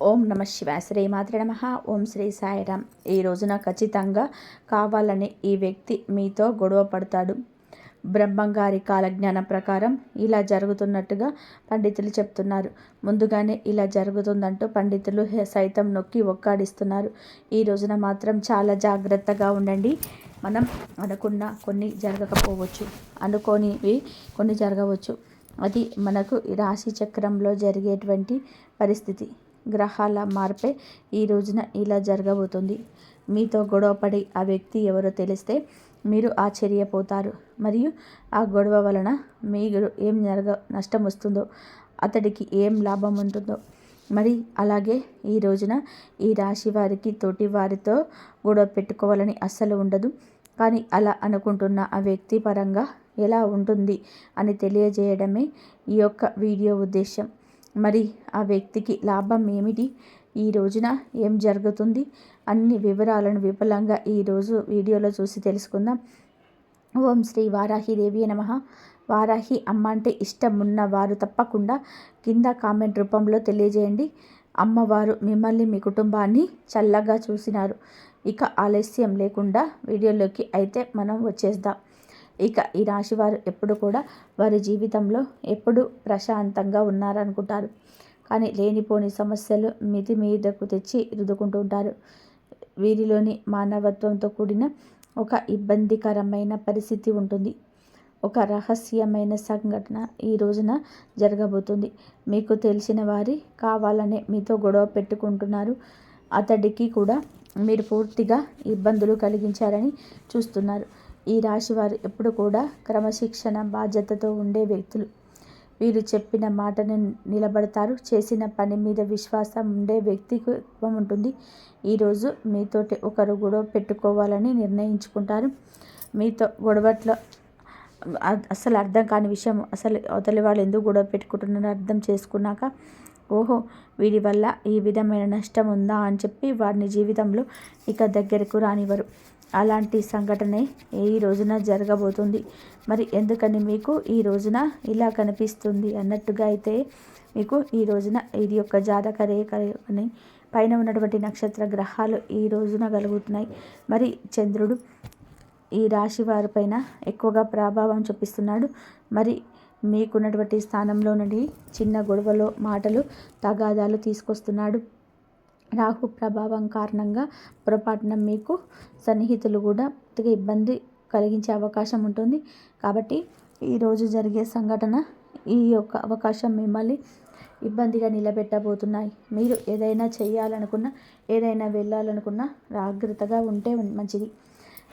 ఓం నమ శివాయ. శ్రీ మాత్ర నమ. ఓం శ్రీ సాయిరామ్ ఈ రోజున ఖచ్చితంగా కావాలని ఈ వ్యక్తి మీతో గొడవ పడతాడు. బ్రహ్మంగారి కాలజ్ఞానం ప్రకారం ఇలా జరుగుతున్నట్టుగా పండితులు చెప్తున్నారు. ముందుగానే ఇలా జరుగుతుందంటూ పండితులు సైతం నొక్కి ఒక్కాడిస్తున్నారు. ఈ రోజున మాత్రం చాలా జాగ్రత్తగా ఉండండి. మనం అనుకున్న కొన్ని జరగకపోవచ్చు. అనుకోనివి కొన్ని జరగవచ్చు. అది మనకు రాశి చక్రంలో జరిగేటువంటి పరిస్థితి. గ్రహాల మార్పే ఈ రోజున ఇలా జరగబోతుంది. మీతో గొడవపడి ఆ వ్యక్తి ఎవరో తెలిస్తే మీరు ఆశ్చర్యపోతారు. మరియు ఆ గొడవ వలన మీరు ఏం జరగ నష్టం వస్తుందో అతడికి ఏం లాభం ఉంటుందో. మరి అలాగే ఈ రోజున ఈ రాశి వారికి తోటి వారితో గొడవ పెట్టుకోవాలని అస్సలు ఉండదు. కానీ అలా అనుకుంటున్న ఆ వ్యక్తి పరంగా ఎలా ఉంటుంది అని తెలియజేయడమే ఈ యొక్క వీడియో ఉద్దేశం మరి ఆ వ్యక్తికి లాభం ఏమిటి? ఈ రోజున ఏం జరుగుతుంది? అన్ని వివరాలను విపులంగా ఈరోజు వీడియోలో చూసి తెలుసుకుందాం. ఓం శ్రీ వారాహిదేవి నమ. వారాహి అమ్మ అంటే ఇష్టం ఉన్నవారు తప్పకుండా కింద కామెంట్ రూపంలో తెలియజేయండి. అమ్మవారు మిమ్మల్ని మీ కుటుంబాన్ని చల్లగా చూసినారు. ఇక ఆలస్యం లేకుండా వీడియోలోకి అయితే మనం వచ్చేద్దాం. ఇక ఈ రాశివారు ఎప్పుడు కూడా వారి జీవితంలో ఎప్పుడు ప్రశాంతంగా ఉన్నారనుకుంటారు. కానీ లేనిపోని సమస్యలు మితి మీదకు తెచ్చి రుదుకుంటూ ఉంటారు. వీరిలోని మానవత్వంతో కూడిన ఒక ఇబ్బందికరమైన పరిస్థితి ఉంటుంది. ఒక రహస్యమైన సంఘటన ఈ రోజున జరగబోతుంది. మీకు తెలిసిన వారి కావాలనే మీతో గొడవ పెట్టుకుంటున్నారు. అతడికి కూడా మీరు పూర్తిగా ఇబ్బందులు కలిగించారని చూస్తున్నారు. ఈ రాశివారు ఎప్పుడు కూడా క్రమశిక్షణ బాధ్యతతో ఉండే వ్యక్తులు. వీరు చెప్పిన మాటను నిలబడతారు. చేసిన పని మీద విశ్వాసం ఉండే వ్యక్తిత్వం ఉంటుంది. ఈరోజు మీతోటి ఒకరు గొడవ పెట్టుకోవాలని నిర్ణయించుకుంటారు. మీతో గొడవట్లో అసలు అర్థం కాని విషయం అసలు అవతలి వాళ్ళు ఎందుకు గొడవ పెట్టుకుంటున్నారో అర్థం చేసుకున్నాక ఓహో వీడి వల్ల ఈ విధమైన నష్టం ఉందా అని చెప్పి వారిని జీవితంలో ఇక దగ్గరకు రానివ్వరు. అలాంటి సంఘటనే ఈ రోజున జరగబోతుంది. మరి ఎందుకని మీకు ఈ రోజున ఇలా కనిపిస్తుంది అన్నట్టుగా అయితే మీకు ఈ రోజున ఇది యొక్క జాతక రేఖ అని పైన ఉన్నటువంటి నక్షత్ర గ్రహాలు ఈ రోజున కలుగుతున్నాయి. మరి చంద్రుడు ఈ రాశి వారిపైన ఎక్కువగా ప్రభావం చూపిస్తున్నాడు. మరి మీకున్నటువంటి స్థానంలో నుండి చిన్న గొడవలో మాటలు తగాదాలు తీసుకొస్తున్నాడు. రాహు ప్రభావం కారణంగా పొరపాటున మీకు సన్నిహితులు కూడా కొద్దిగా ఇబ్బంది కలిగించే అవకాశం ఉంటుంది. కాబట్టి ఈరోజు జరిగే సంఘటన ఈ యొక్క అవకాశం మిమ్మల్ని ఇబ్బందిగా నిలబెట్టబోతున్నాయి. మీరు ఏదైనా చేయాలనుకున్నా ఏదైనా వెళ్ళాలనుకున్నా జాగ్రత్తగా ఉంటే మంచిది.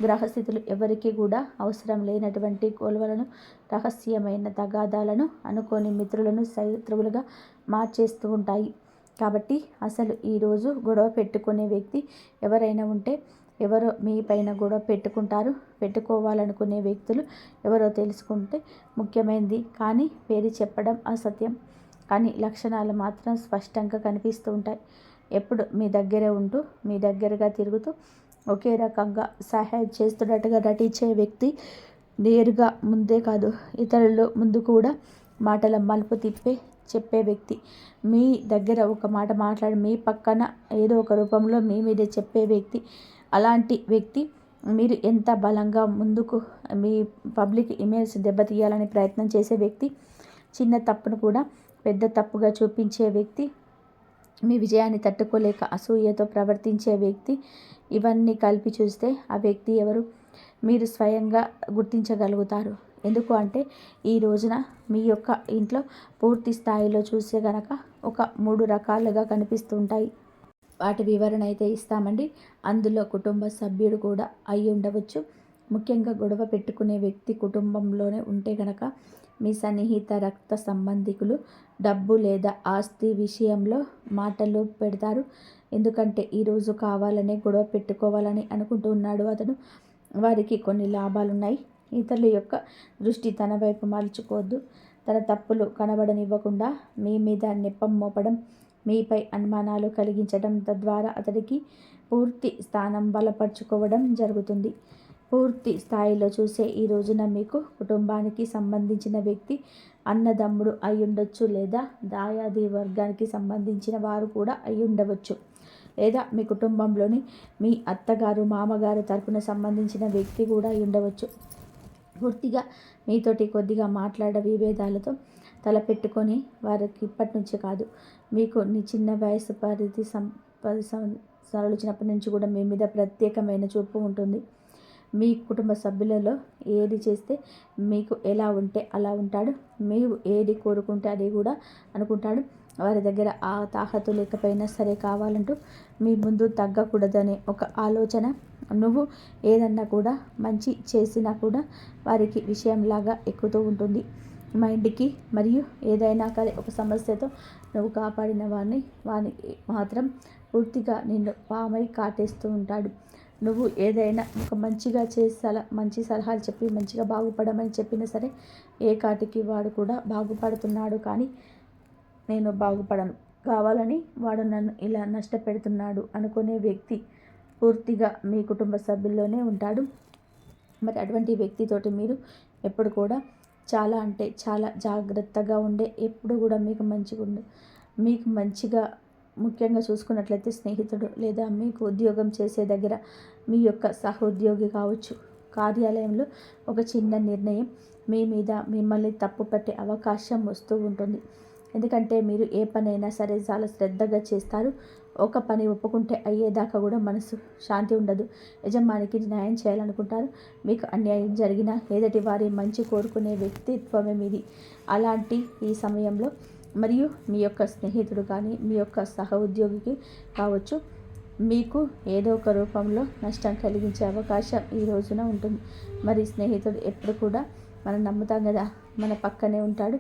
గ్రహస్థితులు ఎవరికి కూడా అవసరం లేనటువంటి గొడవలను రహస్యమైన తగాదాలను అనుకోని మిత్రులను శత్రువులుగా మార్చేస్తూ ఉంటాయి. కాబట్టి అసలు ఈరోజు గొడవ పెట్టుకునే వ్యక్తి ఎవరైనా ఉంటే ఎవరో మీ పైన గొడవ పెట్టుకుంటారు పెట్టుకోవాలనుకునే వ్యక్తులు ఎవరో తెలుసుకుంటే ముఖ్యమైనది కానీ పేరు చెప్పడం అసత్యం. కానీ లక్షణాలు మాత్రం స్పష్టంగా కనిపిస్తూ ఉంటాయి. ఎప్పుడు మీ దగ్గరే ఉంటూ మీ దగ్గరగా తిరుగుతూ ఒకే రకంగా సహాయం చేస్తున్నట్టుగా నటించే వ్యక్తి నేరుగా ముందే కాదు ఇతరులు ముందు కూడా మాటల మలుపు తిప్పే చెప్పే వ్యక్తి. మీ దగ్గర ఒక మాట మాట్లాడి మీ పక్కన ఏదో ఒక రూపంలో మీ మీద చెప్పే వ్యక్తి. అలాంటి వ్యక్తి మీరు ఎంత బలంగా ముందుకు మీ పబ్లిక్ ఇమేజ్ దెబ్బతీయాలని ప్రయత్నం చేసే వ్యక్తి చిన్న తప్పును కూడా పెద్ద తప్పుగా చూపించే వ్యక్తి మీ విజయాన్ని తట్టుకోలేక అసూయతో ప్రవర్తించే వ్యక్తి ఇవన్నీ కలిపి చూస్తే ఆ వ్యక్తి ఎవరు? మీరు స్వయంగా గుర్తించగలుగుతారు. ఎందుకు అంటే ఈ రోజున మీ యొక్క ఇంట్లో పూర్తి స్థాయిలో చూసే గనక ఒక మూడు రకాలుగా కనిపిస్తుంటాయి. వాటి వివరణ అయితే ఇస్తామండి. అందులో కుటుంబ సభ్యుడు కూడా అయి ఉండవచ్చు. ముఖ్యంగా గొడవ పెట్టుకునే వ్యక్తి కుటుంబంలోనే ఉంటే గనక మీ సన్నిహిత రక్త సంబంధికులు డబ్బు లేదా ఆస్తి విషయంలో మాటలు పెడతారు. ఎందుకంటే ఈరోజు కావాలనే గొడవ పెట్టుకోవాలని అనుకుంటున్నాడు అతను. వారికి కొన్ని లాభాలున్నాయి. ఇతరుల యొక్క దృష్టి తన వైపు మలుచుకోవద్దు. తన తప్పులు కనబడనివ్వకుండా మీ మీద నెప్పం మోపడం మీపై అనుమానాలు కలిగించడం తద్వారా అతడికి పూర్తి స్థానం బలపరుచుకోవడం జరుగుతుంది. పూర్తి స్థాయిలో చూసే ఈ రోజున మీకు కుటుంబానికి సంబంధించిన వ్యక్తి అన్నదమ్ముడు అయ్యుండొచ్చు లేదా దాయాది వర్గానికి సంబంధించిన వారు కూడా అయ్యుండవచ్చు. ఉండవచ్చు లేదా మీ కుటుంబంలోని మీ అత్తగారు మామగారు తరపున సంబంధించిన వ్యక్తి కూడా అయ్యుండవచ్చు. పూర్తిగా మీతోటి కొద్దిగా మాట్లాడ విభేదాలతో తలపెట్టుకొని వారికి ఇప్పటి నుంచి కాదు. మీకు నీ చిన్న వయసు పరిధి సం పది సంవత్సరాలు వచ్చినప్పటి నుంచి కూడా మీ మీద ప్రత్యేకమైన చూపు ఉంటుంది. మీ కుటుంబ సభ్యులలో ఏది చేస్తే మీకు ఎలా ఉంటే అలా ఉంటాడు. మీరు ఏది కోరుకుంటే అది కూడా అనుకుంటాడు. వారి దగ్గర ఆ తాహతు లేకపోయినా సరే కావాలంటూ మీ ముందు తగ్గకూడదనే ఒక ఆలోచన నువ్వు ఏదన్నా కూడా మంచి చేసినా కూడా వారికి విషయంలాగా ఎక్కుతూ ఉంటుంది. మైండ్కి మరియు ఏదైనా కానీ ఒక సమస్యతో నువ్వు కాపాడిన వారిని వానికి మాత్రం పూర్తిగా నిన్ను పామై కాటేస్తూ ఉంటాడు. నువ్వు ఏదైనా ఒక మంచిగా చేసి మంచి సలహాలు చెప్పి మంచిగా బాగుపడమని చెప్పినా సరే ఏ కాటికి వాడు కూడా బాగుపడుతున్నాడు కానీ నేను బాగుపడను. కావాలని వాడు నన్ను ఇలా నష్టపెడుతున్నాడు అనుకునే వ్యక్తి పూర్తిగా మీ కుటుంబ సభ్యుల్లోనే ఉంటాడు. మరి అటువంటి వ్యక్తితోటి మీరు ఎప్పుడు కూడా చాలా అంటే చాలా జాగ్రత్తగా ఉండే ఎప్పుడు కూడా మీకు మంచిగా ఉండు మీకు మంచిగా ముఖ్యంగా చూసుకున్నట్లయితే స్నేహితుడు లేదా మీకు ఉద్యోగం చేసే దగ్గర మీ యొక్క సహోద్యోగి కావచ్చు. కార్యాలయంలో ఒక చిన్న నిర్ణయం మీ మీద మిమ్మల్ని తప్పు పట్టే అవకాశం వస్తూ ఉంటుంది. ఎందుకంటే మీరు ఏ పనైనా సరే చాలా శ్రద్ధగా చేస్తారు. ఒక పని ఒప్పుకుంటే అయ్యేదాకా కూడా మనసు శాంతి ఉండదు. యజమానికి న్యాయం చేయాలనుకుంటారు. మీకు అన్యాయం జరిగినా ఏదటి వారి మంచి కోరుకునే వ్యక్తిత్వమే మీది. అలాంటి ఈ సమయంలో మరియు మీ యొక్క స్నేహితుడు కానీ మీ యొక్క సహ ఉద్యోగికి కావచ్చు మీకు ఏదో ఒక రూపంలో నష్టం కలిగించే అవకాశం ఈ రోజున ఉంటుంది. మరి స్నేహితుడు ఎప్పుడు కూడా మనం నమ్ముతాం కదా మన పక్కనే ఉంటాడు.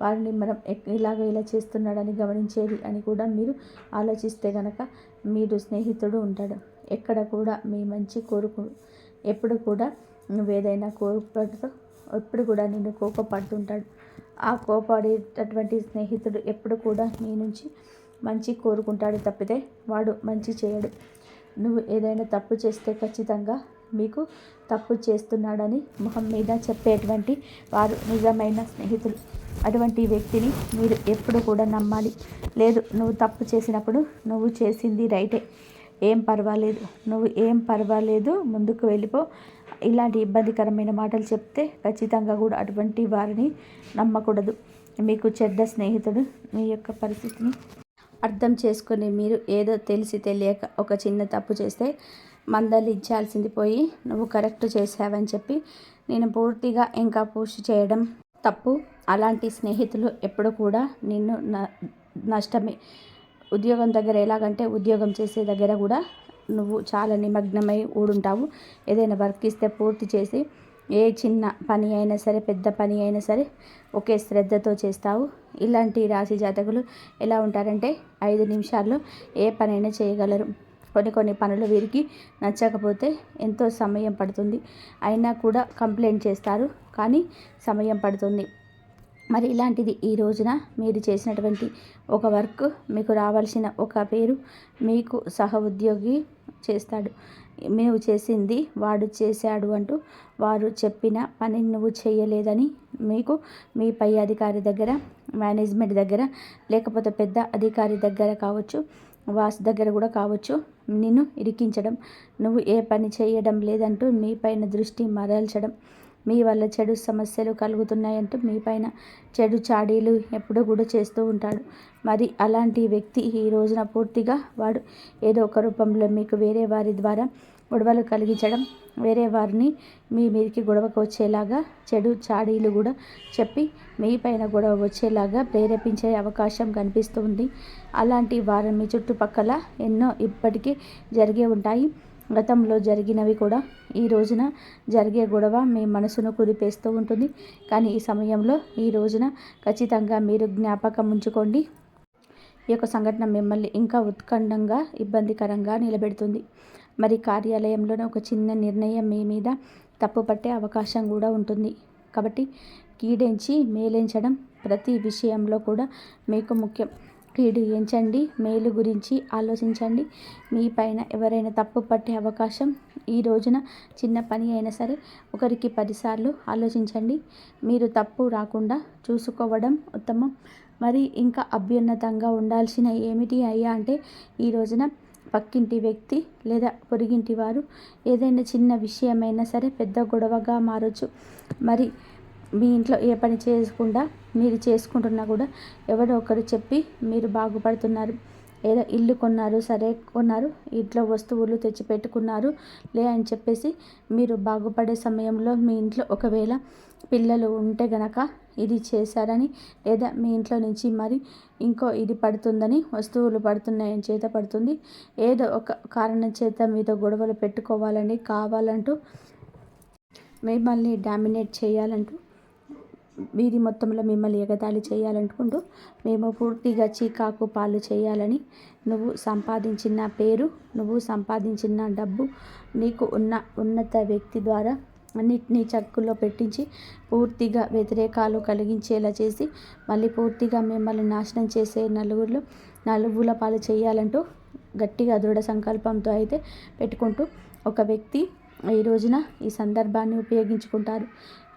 వారిని మనం ఇలాగ ఇలా చేస్తున్నాడని గమనించేది అని కూడా మీరు ఆలోచిస్తే కనుక మీరు స్నేహితుడు ఉంటాడు. ఎక్కడ కూడా మీ మంచి కోరుకు ఎప్పుడు కూడా నువ్వేదైనా కోరుపడుతూ ఎప్పుడు కూడా నేను కోపపడుతుంటాడు. ఆ కోపడేటటువంటి స్నేహితుడు ఎప్పుడు కూడా నీ నుంచి మంచి కోరుకుంటాడు తప్పితే వాడు మంచి చేయడు. నువ్వు ఏదైనా తప్పు చేస్తే ఖచ్చితంగా మీకు తప్పు చేస్తున్నాడని మొహం మీద చెప్పేటువంటి వారు నిజమైన స్నేహితులు. అటువంటి వ్యక్తిని మీరు ఎప్పుడు కూడా నమ్మాలి. లేదు నువ్వు తప్పు చేసినప్పుడు నువ్వు చేసింది రైటే. ఏం పర్వాలేదు. నువ్వు ఏం పర్వాలేదు ముందుకు వెళ్ళిపో. ఇలాంటి ఇబ్బందికరమైన మాటలు చెప్తే ఖచ్చితంగా కూడా అటువంటి వారిని నమ్మకూడదు. మీకు చెడ్డ స్నేహితుడు మీ యొక్క పరిస్థితిని అర్థం చేసుకొని మీరు ఏదో తెలిసి తెలియక ఒక చిన్న తప్పు చేస్తే మందలించాల్సింది పోయి నువ్వు కరెక్ట్ చేసావని చెప్పి నేను పూర్తిగా ఇంకా పూర్తి చేయడం తప్పు. అలాంటి స్నేహితులు ఎప్పుడు కూడా నిన్ను నష్టమే. ఉద్యోగం దగ్గర ఎలాగంటే ఉద్యోగం చేసే దగ్గర కూడా నువ్వు చాలా నిమగ్నమై ఊడుంటావు. ఏదైనా వర్క్ ఇస్తే పూర్తి చేసి ఏ చిన్న పని అయినా సరే పెద్ద పని అయినా సరే ఒకే శ్రద్ధతో చేస్తావు. ఇలాంటి రాశి జాతకులు ఎలా ఉంటారంటే ఐదు నిమిషాల్లో ఏ పనైనా చేయగలరు. కొన్ని కొన్ని పనులు వీరికి నచ్చకపోతే ఎంతో సమయం పడుతుంది. అయినా కూడా కంప్లైంట్ చేస్తారు. కానీ సమయం పడుతుంది. మరి ఇలాంటిది ఈ రోజున మీరు చేసినటువంటి ఒక వర్క్ మీకు రావాల్సిన ఒక పేరు మీకు సహ ఉద్యోగి చేస్తాడు. మేము చేసింది వాడు చేశాడు అంటూ వారు చెప్పిన పని నువ్వు చేయలేదని మీకు మీ పై అధికారి దగ్గర మేనేజ్మెంట్ దగ్గర లేకపోతే పెద్ద అధికారి దగ్గర కావచ్చు వాస్ దగ్గర కూడా కావచ్చు. నిన్ను ఇరికించడం నువ్వు ఏ పని చేయడం లేదంటూ మీ పైన దృష్టి మరల్చడం. మీ వల్ల చెడు సమస్యలు కలుగుతున్నాయంటూ మీ పైన చెడు చాడీలు ఎప్పుడూ కూడా చేస్తూ ఉంటాడు. మరి అలాంటి వ్యక్తి ఈ రోజున పూర్తిగా వాడు. ఏదో ఒక రూపంలో మీకు వేరే వారి ద్వారా గొడవలు కలిగించడం వేరే వారిని మీ మీదకి గొడవకు వచ్చేలాగా చెడు చాడీలు కూడా చెప్పి మీ పైన గొడవ వచ్చేలాగా ప్రేరేపించే అవకాశం కనిపిస్తుంది. అలాంటి వారి మీ చుట్టుపక్కల ఎన్నో ఇప్పటికీ జరిగే ఉంటాయి. గతంలో జరిగినవి కూడా ఈ రోజున జరిగే గొడవ మీ మనసును కుదిపేస్తూ ఉంటుంది. కానీ ఈ సమయంలో ఈ రోజున ఖచ్చితంగా మీరు జ్ఞాపకం ఉంచుకోండి. ఈ యొక్క సంఘటన మిమ్మల్ని ఇంకా ఉత్కంఠంగా ఇబ్బందికరంగా నిలబెడుతుంది. మరి కార్యాలయంలోనే ఒక చిన్న నిర్ణయం మీ మీద తప్పు పట్టే అవకాశం కూడా ఉంటుంది. కాబట్టి కీడించి మేలించడం ప్రతి విషయంలో కూడా మీకు ముఖ్యం. కీడు ఎంచండి మేలు గురించి ఆలోచించండి. మీ పైన ఎవరైనా తప్పు పట్టే అవకాశం ఈ రోజున చిన్న పని అయినా సరే ఒకరికి పదిసార్లు ఆలోచించండి. మీరు తప్పు రాకుండా చూసుకోవడం ఉత్తమం. మరి ఇంకా అభ్యున్నతంగా ఉండాల్సిన ఏమిటి అయ్యా అంటే ఈ రోజున పక్కింటి వ్యక్తి లేదా పొరిగింటి వారు ఏదైనా చిన్న విషయమైనా సరే పెద్ద గొడవగా మారచ్చు. మరి మీ ఇంట్లో ఏ పని చేయకుండా మీరు చేసుకుంటున్నా కూడా ఎవరో ఒకరు చెప్పి మీరు బాగుపడుతున్నారు. ఏదో ఇల్లు కొన్నారు సరే కొన్నారు ఇంట్లో వస్తువులు తెచ్చి పెట్టుకున్నారు లే అని చెప్పేసి మీరు బాగుపడే సమయంలో మీ ఇంట్లో ఒకవేళ పిల్లలు ఉంటే గనక ఇది చేశారని లేదా మీ ఇంట్లో నుంచి మరి ఇంకో ఇది పడుతుందని వస్తువులు పడుతున్నాయని చేత పడుతుంది ఏదో ఒక కారణం చేత మీతో గొడవలు పెట్టుకోవాలని కావాలంటూ మిమ్మల్ని డామినేట్ చేయాలంటూ వీధి మొత్తంలో మిమ్మల్ని ఎగదాళి చేయాలనుకుంటూ మేము పూర్తిగా చీకాకు పాలు చేయాలని నువ్వు సంపాదించిన పేరు నువ్వు సంపాదించిన డబ్బు నీకు ఉన్న ఉన్నత వ్యక్తి ద్వారా అన్నిటినీ చక్కుల్లో పెట్టించి పూర్తిగా వ్యతిరేకాలు కలిగించేలా చేసి మళ్ళీ పూర్తిగా మిమ్మల్ని నాశనం చేసే నలుగురు నలుగుల పాలు చేయాలంటూ గట్టిగా దృఢ సంకల్పంతో అయితే పెట్టుకుంటూ ఒక వ్యక్తి ఈ రోజున ఈ సందర్భాన్ని ఉపయోగించుకుంటారు.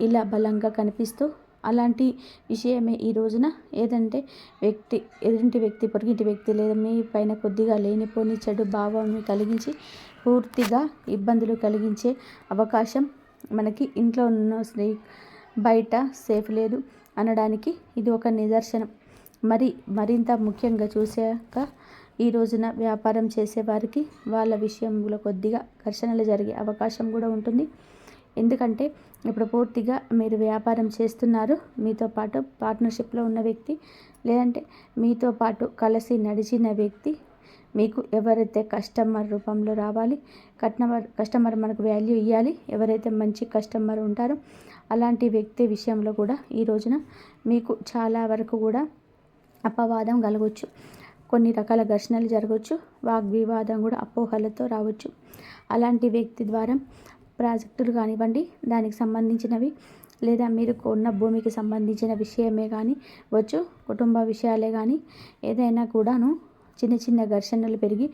ఇలా బలంగా కనిపిస్తూ అలాంటి విషయమే ఈ రోజున. ఏదంటే వ్యక్తి ఎదుటి వ్యక్తి పొరుగింటి వ్యక్తి లేదా మీ పైన కొద్దిగా లేనిపోని చెడు భావాన్ని కలిగించి పూర్తిగా ఇబ్బందులు కలిగించే అవకాశం మనకి ఇంట్లో ఉన్న స్నే బయట సేఫ్ లేదు అనడానికి ఇది ఒక నిదర్శనం. మరి మరింత ముఖ్యంగా చూశాక ఈ రోజున వ్యాపారం చేసేవారికి వాళ్ళ విషయంలో కొద్దిగా ఘర్షణలు జరిగే అవకాశం కూడా ఉంటుంది. ఎందుకంటే ఇప్పుడు పూర్తిగా మీరు వ్యాపారం చేస్తున్నారు మీతో పాటు పార్ట్నర్షిప్లో ఉన్న వ్యక్తి లేదంటే మీతో పాటు కలిసి నడిచిన వ్యక్తి మీకు ఎవరైతే కస్టమర్ రూపంలో రావాలి కస్టమర్ కస్టమర్ మనకు వాల్యూ ఇవ్వాలి ఎవరైతే మంచి కస్టమర్ ఉంటారో అలాంటి వ్యక్తి విషయంలో కూడా ఈ రోజున మీకు చాలా వరకు కూడా అపవాదం కలగవచ్చు కొన్ని రకాల ఘర్షణలు జరగవచ్చు వాగ్వివాదం కూడా అపోహలతో రావచ్చు. అలాంటి వ్యక్తి ద్వారా ప్రాజెక్టులు కానివ్వండి దానికి సంబంధించినవి లేదా మీరు కొన్న భూమికి సంబంధించిన విషయమే కానీ వచ్చు కుటుంబ విషయాలే కానీ ఏదైనా కూడాను చిన్న చిన్న ఘర్షణలు పెరిగి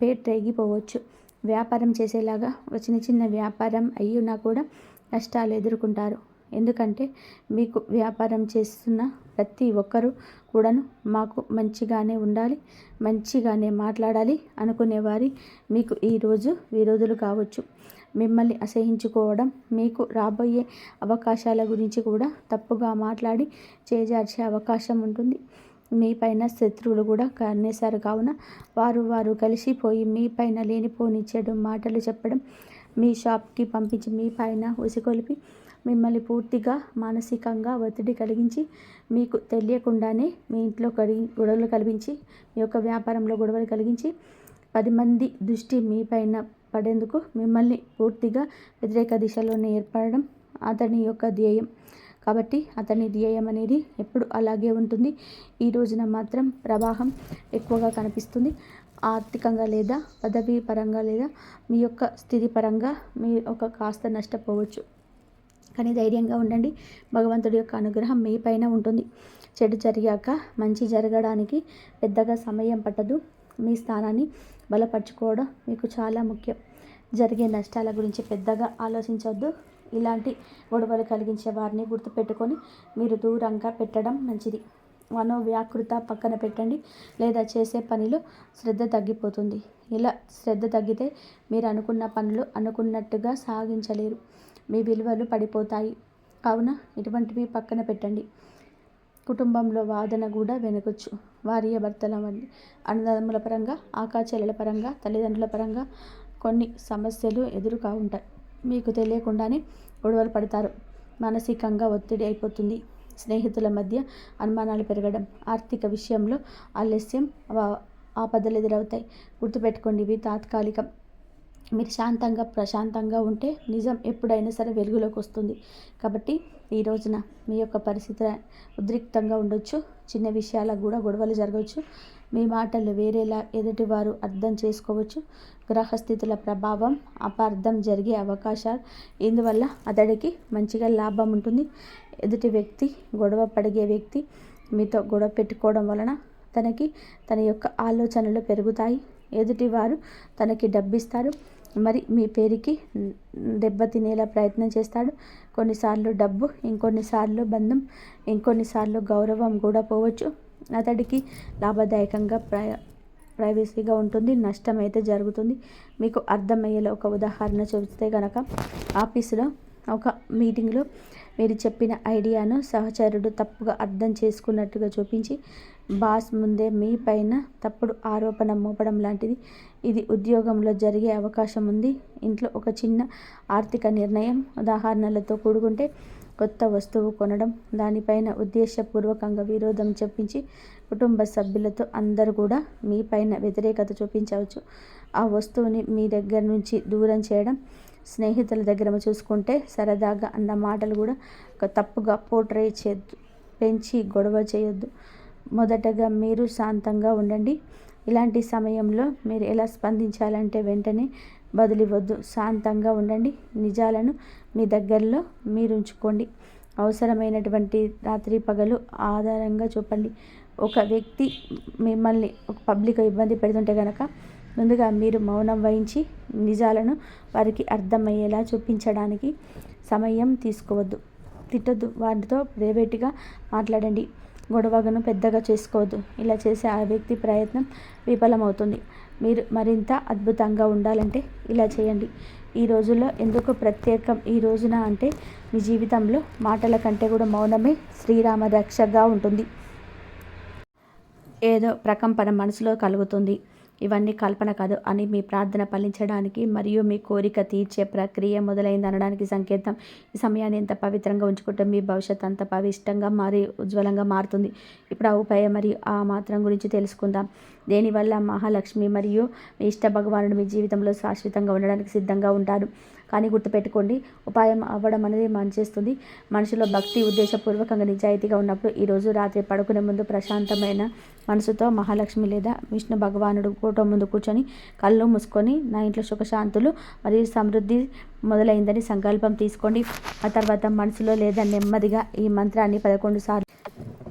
పేటరేగిపోవచ్చు. వ్యాపారం చేసేలాగా ఒక చిన్న చిన్న వ్యాపారం అయ్యున్నా కూడా నష్టాలు ఎదుర్కొంటారు. ఎందుకంటే మీకు వ్యాపారం చేస్తున్న ప్రతి ఒక్కరూ కూడాను మాకు మంచిగానే ఉండాలి మంచిగానే మాట్లాడాలి అనుకునేవారి మీకు ఈరోజు విరోధులు కావచ్చు. మిమ్మల్ని అసహించుకోవడం మీకు రాబోయే అవకాశాల గురించి కూడా తప్పుగా మాట్లాడి చేజార్చే అవకాశం ఉంటుంది. మీ పైన శత్రువులు కూడా కన్నేశారు కావున వారు వారు కలిసిపోయి మీ పైన లేనిపోని చెడు మాటలు చెప్పడం మీ షాప్కి పంపించి మీ పైన ఉసికొలిపి మిమ్మల్ని పూర్తిగా మానసికంగా ఒత్తిడి కలిగించి మీకు తెలియకుండానే మీ ఇంట్లో కడిగి గొడవలు కలిగించి మీ యొక్క వ్యాపారంలో గొడవలు కలిగించి పది మంది దృష్టి మీ పైన పడేందుకు మిమ్మల్ని పూర్తిగా వ్యతిరేక దిశలోనే ఏర్పడడం అతని యొక్క ధ్యేయం. కాబట్టి అతని ధ్యేయం అనేది ఎప్పుడు అలాగే ఉంటుంది. ఈ రోజున మాత్రం ప్రవాహం ఎక్కువగా కనిపిస్తుంది. ఆర్థికంగా లేదా పదవీ పరంగా లేదా మీ యొక్క స్థితి పరంగా మీ ఒక కాస్త నష్టపోవచ్చు. కానీ ధైర్యంగా ఉండండి. భగవంతుడి యొక్క అనుగ్రహం మీ పైన ఉంటుంది. చెడు జరిగాక మంచి జరగడానికి పెద్దగా సమయం పట్టదు. మీ స్థానాన్ని బలపరచుకోవడం మీకు చాలా ముఖ్యం. జరిగే నష్టాల గురించి పెద్దగా ఆలోచించవద్దు ఇలాంటి గొడవలు కలిగించే వారిని గుర్తుపెట్టుకొని మీరు దూరంగా పెట్టడం మంచిది. మనోవ్యాకృత పక్కన పెట్టండి. లేదా చేసే పనిలో శ్రద్ధ తగ్గిపోతుంది. ఇలా శ్రద్ధ తగ్గితే మీరు అనుకున్న పనులు అనుకున్నట్టుగా సాగించలేరు. మీ విలువలు పడిపోతాయి. కావున ఇటువంటివి పక్కన పెట్టండి. కుటుంబంలో వాదన కూడా వెనకొచ్చు. భార్య భర్తల వంటి అన్నదమ్ముల పరంగా ఆకాచెల్లెల పరంగా తల్లిదండ్రుల పరంగా కొన్ని సమస్యలు ఎదురుగా ఉంటాయి. మీకు తెలియకుండానే గొడవలు పడతారు. మానసికంగా ఒత్తిడి అయిపోతుంది. స్నేహితుల మధ్య అనుమానాలు పెరగడం ఆర్థిక విషయంలో ఆలస్యం ఆపదలు ఎదురవుతాయి. గుర్తుపెట్టుకోండి ఇవి తాత్కాలికం. మీరు శాంతంగా ప్రశాంతంగా ఉంటే నిజం ఎప్పుడైనా సరే వెలుగులోకి వస్తుంది. కాబట్టి ఈ రోజున మీ యొక్క పరిస్థితి ఉద్రిక్తంగా ఉండొచ్చు చిన్న విషయాలకు కూడా గొడవలు జరగవచ్చు మీ మాటలు వేరేలా ఎదుటివారు అర్థం చేసుకోవచ్చు. గ్రహస్థితుల ప్రభావం అపార్థం జరిగే అవకాశాలు ఇందువల్ల అతడికి మంచిగా లాభం ఉంటుంది. ఎదుటి వ్యక్తి గొడవ పడిగే వ్యక్తి మీతో గొడవ పెట్టుకోవడం వలన తనకి తన యొక్క ఆలోచనలు పెరుగుతాయి. ఎదుటివారు తనకి డబ్బిస్తారు. మరి మీ పేరుకి దెబ్బతినేలా ప్రయత్నం చేస్తాడు. కొన్నిసార్లు డబ్బు ఇంకొన్నిసార్లు బంధం ఇంకొన్నిసార్లు గౌరవం కూడా పోవచ్చు. అతడికి లాభదాయకంగా ప్రయ ప్రైవసీగా ఉంటుంది. నష్టం అయితే జరుగుతుంది. మీకు అర్థమయ్యేలా ఒక ఉదాహరణ చూస్తే కనుక ఆఫీసులో ఒక మీటింగ్లో మీరు చెప్పిన ఐడియాను సహచరుడు తప్పుగా అర్థం చేసుకున్నట్టుగా చూపించి బాస్ ముందే మీ పైన తప్పుడు ఆరోపణ మోపడం లాంటిది. ఇది ఉద్యోగంలో జరిగే అవకాశం ఉంది. ఇంట్లో ఒక చిన్న ఆర్థిక నిర్ణయం ఉదాహరణలతో కూడుకుంటే కొత్త వస్తువు కొనడం దానిపైన ఉద్దేశపూర్వకంగా విరోధం చెప్పించి కుటుంబ సభ్యులతో అందరూ కూడా మీ పైన వ్యతిరేకత చూపించవచ్చు. ఆ వస్తువుని మీ దగ్గర నుంచి దూరం చేయడం స్నేహితుల దగ్గర చూసుకుంటే సరదాగా అన్న మాటలు కూడా ఒక తప్పుగా పోట్రే చేయొద్దు పెంచి గొడవ చేయొద్దు. మొదటగా మీరు శాంతంగా ఉండండి. ఇలాంటి సమయంలో మీరు ఎలా స్పందించాలంటే వెంటనే బదిలివద్దు శాంతంగా ఉండండి. నిజాలను మీ దగ్గరలో మీరు ఉంచుకోండి. అవసరమైనటువంటి రాత్రి పగలు ఆధారంగా చూపండి. ఒక వ్యక్తి మిమ్మల్ని ఒక పబ్లిక్ ఇబ్బంది పెడుతుంటే కనుక ముందుగా మీరు మౌనం వహించి నిజాలను వారికి అర్థమయ్యేలా చూపించడానికి సమయం తీసుకోవద్దు. తిట్టద్దు. వారితో ప్రైవేట్గా మాట్లాడండి. గొడవను పెద్దగా చేసుకోవద్దు. ఇలా చేసే ఆ వ్యక్తి ప్రయత్నం విఫలమవుతుంది. మీరు మరింత అద్భుతంగా ఉండాలంటే ఇలా చేయండి. ఈ రోజుల్లో ఎందుకు ప్రత్యేకం? ఈ రోజున అంటే మీ జీవితంలో మాటల కంటే కూడా మౌనమే శ్రీరామ రక్షగా ఉంటుంది. ఏదో ప్రకంపన మనసులో కలుగుతుంది. ఇవన్నీ కల్పన కాదు అని మీ ప్రార్థన ఫలించడానికి మరియు మీ కోరిక తీర్చే ప్రక్రియ మొదలైంది అనడానికి సంకేతం. ఈ సమయాన్ని ఎంత పవిత్రంగా ఉంచుకుంటే మీ భవిష్యత్ అంత పవిష్టంగా మారి ఉజ్వలంగా మారుతుంది. ఇప్పుడు ఆ ఉపాయం మరియు ఆ మాత్రం గురించి తెలుసుకుందాం. దేనివల్ల మహాలక్ష్మి మరియు మీ ఇష్ట భగవానుడు మీ జీవితంలో శాశ్వతంగా ఉండడానికి సిద్ధంగా ఉంటారు? కానీ గుర్తుపెట్టుకోండి ఉపాయం అవ్వడం అనేది మంచిస్తుంది మనిషిలో భక్తి ఉద్దేశపూర్వకంగా నిజాయితీగా ఉన్నప్పుడు ఈరోజు రాత్రి పడుకునే ముందు ప్రశాంతమైన మనసుతో మహాలక్ష్మి లేదా విష్ణు భగవానుడు ఫోటో ముందు కూర్చొని కళ్ళు మూసుకొని నా ఇంట్లో సుఖశాంతులు మరియు సమృద్ధి మొదలైందని సంకల్పం తీసుకోండి. ఆ తర్వాత మనసులో లేదా నెమ్మదిగా ఈ మంత్రాన్ని పదకొండు సార్లు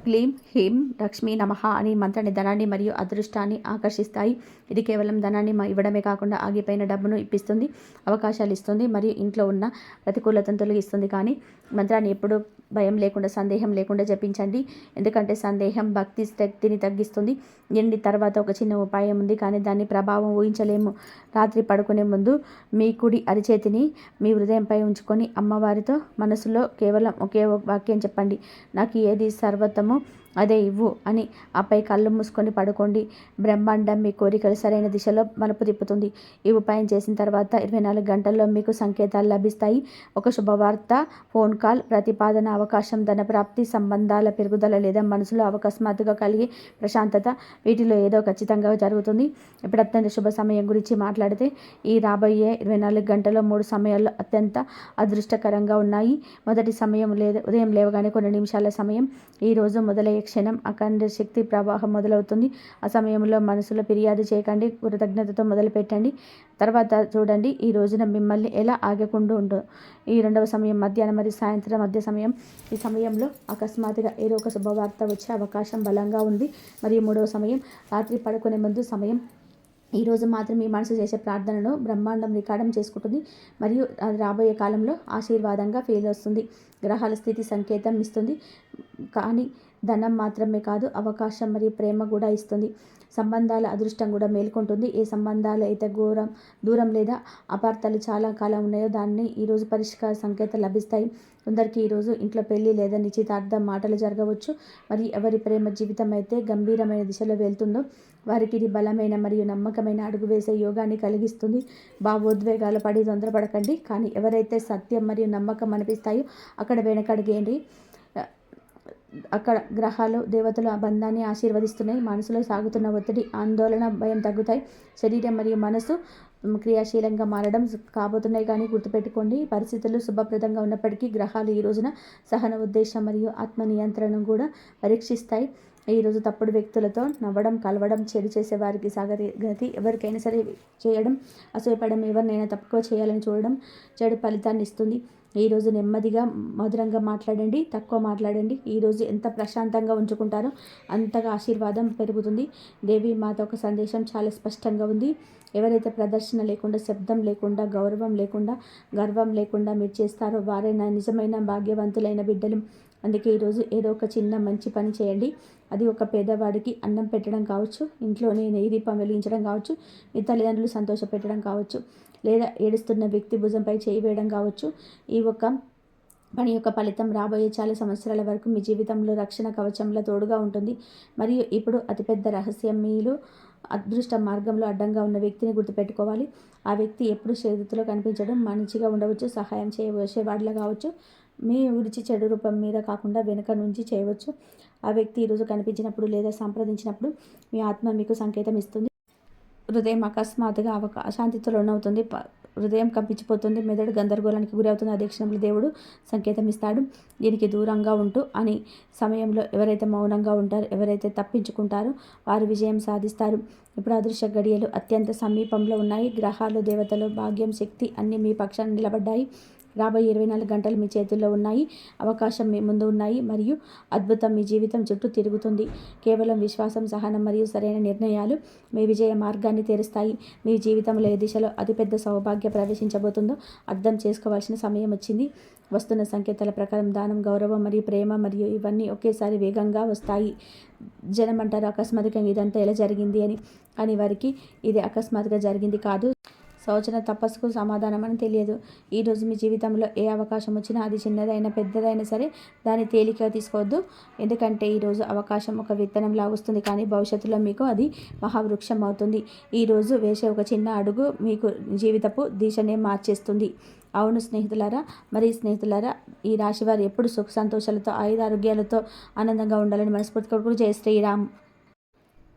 క్లీం హీం లక్ష్మీ నమః అని మంత్రాన్ని ధనాన్ని మరియు అదృష్టాన్ని ఆకర్షిస్తాయి. ఇది కేవలం ధనాన్ని ఇవ్వడమే కాకుండా ఆగిపోయిన డబ్బును ఇప్పిస్తుంది అవకాశాలు ఇస్తుంది మరియు ఇంట్లో ఉన్న ప్రతికూలతను తొలగిస్తుంది కానీ మంత్రాన్ని ఎప్పుడు భయం లేకుండా సందేహం లేకుండా జపించండి. ఎందుకంటే సందేహం భక్తి శక్తిని తగ్గిస్తుంది. ఎండి తర్వాత ఒక చిన్న ఉపాయం ఉంది కానీ దాని ప్రభావం ఊహించలేము. రాత్రి పడుకునే ముందు మీ కుడి అరిచేతిని మీ హృదయంపై ఉంచుకొని అమ్మవారితో మనసులో కేవలం ఒకే వాక్యం చెప్పండి. నాకు ఏది సర్వతము అదే ఇవ్వు అని ఆపై కళ్ళు మూసుకొని పడుకోండి. బ్రహ్మాండం మీ కోరికలు సరైన దిశలో మలుపు తిప్పుతుంది. ఈ ఉపాయం చేసిన తర్వాత ఇరవై నాలుగు గంటల్లో మీకు సంకేతాలు లభిస్తాయి. ఒక శుభవార్త ఫోన్ కాల్ ప్రతిపాదన అవకాశం ధనప్రాప్తి సంబంధాల పెరుగుదల లేదా మనసులో అకస్మాత్తుగా కలిగే ప్రశాంతత వీటిలో ఏదో ఖచ్చితంగా జరుగుతుంది. ఇప్పుడు అత్యంత శుభ సమయం గురించి మాట్లాడితే ఈ రాబోయే ఇరవై నాలుగు గంటల్లో మూడు సమయాల్లో అత్యంత అదృష్టకరంగా ఉన్నాయి. మొదటి సమయం లేదా ఉదయం లేవగానే కొన్ని నిమిషాల సమయం. ఈరోజు మొదలయ్యే క్షణం అఖండ శక్తి ప్రవాహం మొదలవుతుంది. ఆ సమయంలో మనసులో ఫిర్యాదు చేయకండి కృతజ్ఞతతో మొదలుపెట్టండి. తర్వాత చూడండి ఈ రోజున మిమ్మల్ని ఎలా ఆగకుండా ఉందో ఈ రెండవ సమయం మధ్యాహ్నం మరియు సాయంత్రం మధ్య సమయం. ఈ సమయంలో అకస్మాత్తుగా ఏదో ఒక శుభవార్త వచ్చే అవకాశం బలంగా ఉంది. మరియు మూడవ సమయం రాత్రి పడుకునే ముందు సమయం. ఈరోజు మాత్రం మీ మనసు చేసే ప్రార్థనను బ్రహ్మాండం రికార్డం చేసుకుంటుంది. మరియు అది రాబోయే కాలంలో ఆశీర్వాదంగా ఫీల్ వస్తుంది. గ్రహాల స్థితి సంకేతం ఇస్తుంది. కానీ ధనం మాత్రమే కాదు అవకాశం మరియు ప్రేమ కూడా ఇస్తుంది. సంబంధాల అదృష్టం కూడా మేల్కొంటుంది. ఏ సంబంధాలు అయితే ఘోరం దూరం లేదా అపార్థాలు చాలా కాలం ఉన్నాయో దాన్ని ఈరోజు పరిష్కార సంకేతాలు లభిస్తాయి. కొందరికి ఈరోజు ఇంట్లో పెళ్ళి లేదా నిశ్చితార్థం మాటలు జరగవచ్చు. మరి ఎవరి ప్రేమ జీవితం అయితే గంభీరమైన దిశలో వెళ్తుందో వారికి ఇది బలమైన మరియు నమ్మకమైన అడుగు వేసే యోగాన్ని కలిగిస్తుంది. భావోద్వేగాలు పడి తొందరపడకండి. కానీ ఎవరైతే సత్యం మరియు నమ్మకం అనిపిస్తాయో అక్కడ వెనకడిగేయండి. అక్కడ గ్రహాలు దేవతలు ఆ బంధాన్ని ఆశీర్వదిస్తున్నాయి. మనసులో సాగుతున్న ఒత్తిడి ఆందోళన భయం తగ్గుతాయి. శరీరం మరియు మనసు క్రియాశీలంగా మారడం కాబోతున్నాయి కానీ గుర్తుపెట్టుకోండి పరిస్థితులు శుభప్రదంగా ఉన్నప్పటికీ గ్రహాలు ఈ రోజున సహన ఉద్దేశం మరియు ఆత్మ నియంత్రణను కూడా పరీక్షిస్తాయి. ఈరోజు తప్పుడు వ్యక్తులతో నవ్వడం కలవడం చెడు చేసే వారికి సాగరి గతి ఎవరికైనా సరే చేయడం అసూయపడడం ఎవరినైనా తక్కువ చేయాలని చూడడం చెడు ఫలితాన్ని ఇస్తుంది. ఈరోజు నెమ్మదిగా మధురంగా మాట్లాడండి తక్కువ మాట్లాడండి. ఈరోజు ఎంత ప్రశాంతంగా ఉంచుకుంటారో అంతగా ఆశీర్వాదం పెరుగుతుంది. దేవి మాత ఒక సందేశం చాలా స్పష్టంగా ఉంది. ఎవరైతే ప్రదర్శన లేకుండా శబ్దం లేకుండా గౌరవం లేకుండా గర్వం లేకుండా మీరు చేస్తారో వారైనా నిజమైన భాగ్యవంతులైన బిడ్డలు అందుకే ఈరోజు ఏదో ఒక చిన్న మంచి పని చేయండి. అది ఒక పేదవాడికి అన్నం పెట్టడం కావచ్చు ఇంట్లోనే నెయ్యి దీపం వెలిగించడం కావచ్చు మీ తల్లిదండ్రులు సంతోషపెట్టడం కావచ్చు లేదా ఏడుస్తున్న వ్యక్తి భుజంపై చేయి వేయడం కావచ్చు. ఈ ఒక పని యొక్క ఫలితం రాబోయే చాలా సంవత్సరాల వరకు మీ జీవితంలో రక్షణ కవచంలో తోడుగా ఉంటుంది. మరియు ఇప్పుడు అతిపెద్ద రహస్యం మీలు అదృష్ట మార్గంలో అడ్డంగా ఉన్న వ్యక్తిని గుర్తుపెట్టుకోవాలి. ఆ వ్యక్తి ఎప్పుడు చేతిలో కనిపించడం మంచిగా ఉండవచ్చు సహాయం చేయవచ్చేవాడిలా కావచ్చు. మీ విడిచి చెడు రూపం మీద కాకుండా వెనుక నుంచి చేయవచ్చు. ఆ వ్యక్తి ఈరోజు కనిపించినప్పుడు లేదా సంప్రదించినప్పుడు మీ ఆత్మ మీకు సంకేతం ఇస్తుంది. హృదయం అకస్మాత్తుగా అవక అశాంతితో లోనవుతుంది. హృదయం కంపించిపోతుంది. మెదడు గందరగోళానికి గురి అవుతుంది ఆ దేవుడు సంకేతం ఇస్తాడు. దీనికి దూరంగా ఉంటూ అని సమయంలో ఎవరైతే మౌనంగా ఉంటారో ఎవరైతే తప్పించుకుంటారో వారు విజయం సాధిస్తారు. ఇప్పుడు అదృశ్య గడియలు అత్యంత సమీపంలో ఉన్నాయి. గ్రహాలు దేవతలు భాగ్యం శక్తి అన్నీ మీ పక్షాన్ని నిలబడ్డాయి. రాబోయే ఇరవై నాలుగు గంటలు మీ చేతుల్లో ఉన్నాయి. అవకాశం మీ ముందు ఉన్నాయి. మరియు అద్భుతం మీ జీవితం చుట్టూ తిరుగుతుంది. కేవలం విశ్వాసం సహనం మరియు సరైన నిర్ణయాలు మీ విజయ మార్గాన్ని తెరుస్తాయి. మీ జీవితంలో ఏ దిశలో అతిపెద్ద సౌభాగ్య ప్రవేశించబోతుందో అర్థం చేసుకోవాల్సిన సమయం వచ్చింది. వస్తున్న సంకేతాల ప్రకారం దానం గౌరవం మరియు ప్రేమ మరియు ఇవన్నీ ఒకేసారి వేగంగా వస్తాయి. జనం అంటారు అకస్మాత్తుగా ఇదంతా ఎలా జరిగింది అని. అని వారికి ఇది అకస్మాత్తుగా జరిగింది కాదు. సంవత్సరం తపస్సుకు సమాధానం అని తెలియదు ఈరోజు మీ జీవితంలో ఏ అవకాశం వచ్చినా అది చిన్నదైనా పెద్దదైనా సరే దాన్ని తేలికగా తీసుకోవద్దు. ఎందుకంటే ఈరోజు అవకాశం ఒక విత్తనంలా వస్తుంది కానీ భవిష్యత్తులో మీకు అది మహావృక్షం అవుతుంది. ఈరోజు వేసే ఒక చిన్న అడుగు మీకు జీవితపు దిశనే మార్చేస్తుంది. అవును స్నేహితులారా మరి స్నేహితులారా ఈ రాశివారు ఎప్పుడు సుఖ సంతోషాలతో ఆయుధ ఆరోగ్యాలతో ఆనందంగా ఉండాలని మనస్ఫూర్తి కొడుకు జయ శ్రీరామ్.